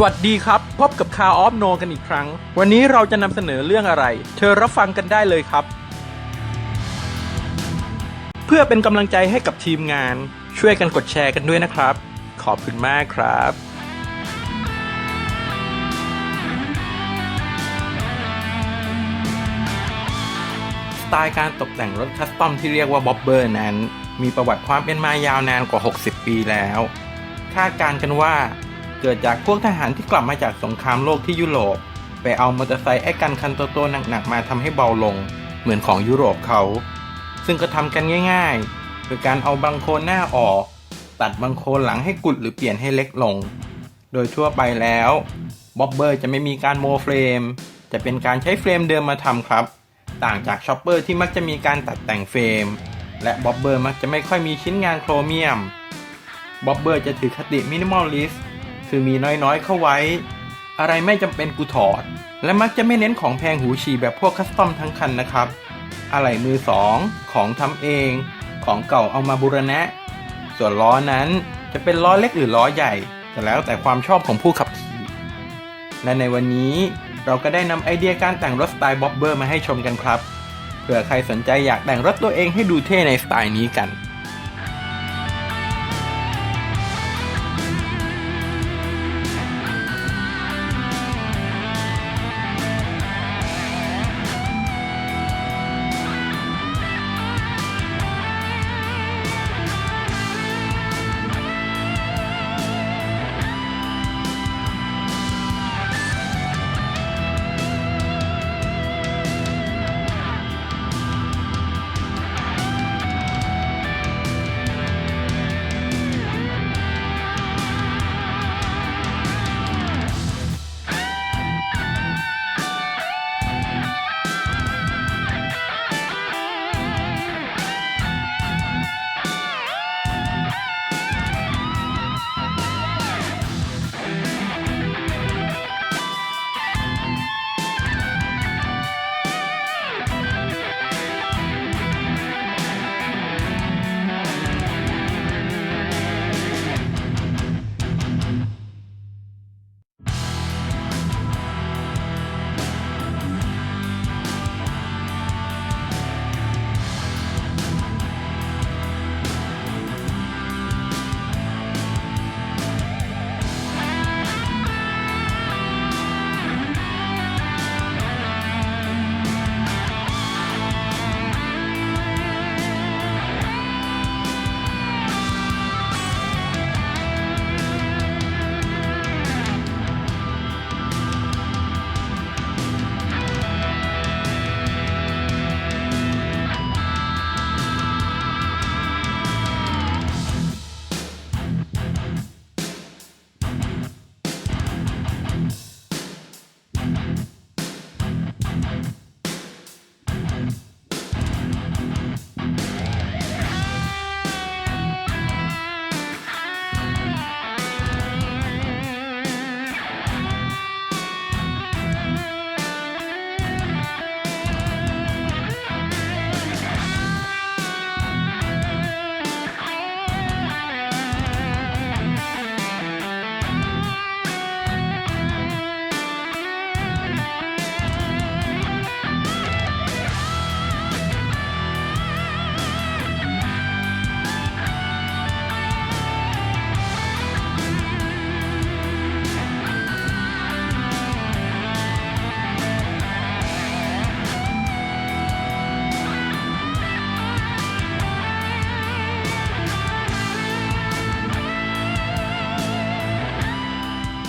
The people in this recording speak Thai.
สวัสดีครับ พบกับคาออฟโนกันอีกครั้ง วันนี้เราจะนำเสนอเรื่องอะไร เธอรับฟังกันได้เลยครับ เพื่อเป็นกำลังใจให้กับทีมงาน ช่วยกันกดแชร์กันด้วยนะครับ ขอบคุณมากครับสไตล์การตกแต่งรถคัสตอมที่เรียกว่าบ๊อบเบอร์นั้น มีประวัติความเป็นมายาวนานกว่า 60 ปีแล้ว คาดการกันว่า เกิดจากพวกทหารที่กลับมาจากสงครามโลกที่ยุโรป ไปเอามอเตอร์ไซค์ไอ้กันคันโตๆหนักๆมาทำให้เบาลง เหมือนของยุโรปเขา ซึ่งก็ทำกันง่ายๆโดยการเอาบังโคนหน้าออก ตัดบังโคนหลังให้กุดหรือเปลี่ยนให้เล็กลง โดยทั่วไปแล้วบ๊อบเบอร์จะไม่มีการโมเฟรม จะเป็นการใช้เฟรมเดิมมาทำครับ ต่างจากช็อปเปอร์ที่มักจะมีการตัดแต่งเฟรม และบ๊อบเบอร์มักจะไม่ค่อยมีชิ้นงานโครเมียมบ๊อบเบอร์จะถือคติมินิมอลลิสต์ คือมีน้อยๆ เข้าไว้ อะไรไม่จำเป็นกูถอด และมักจะไม่เน้นของแพงหูฉี่แบบพวกคัสตอมทั้งคันนะครับ อะไหล่มือสองของทำเอง ของเก่าเอามาบูรณะ ส่วนล้อนั้นจะเป็นล้อเล็กหรือล้อใหญ่แต่แล้วแต่ความชอบของผู้ขับขี่ และในวันนี้เราก็ได้นำไอเดียการแต่งรถสไตล์บ๊อบเบอร์มาให้ชมกันครับเผื่อใครสนใจอยากแต่งรถตัวเองให้ดูเท่ในสไตล์นี้กัน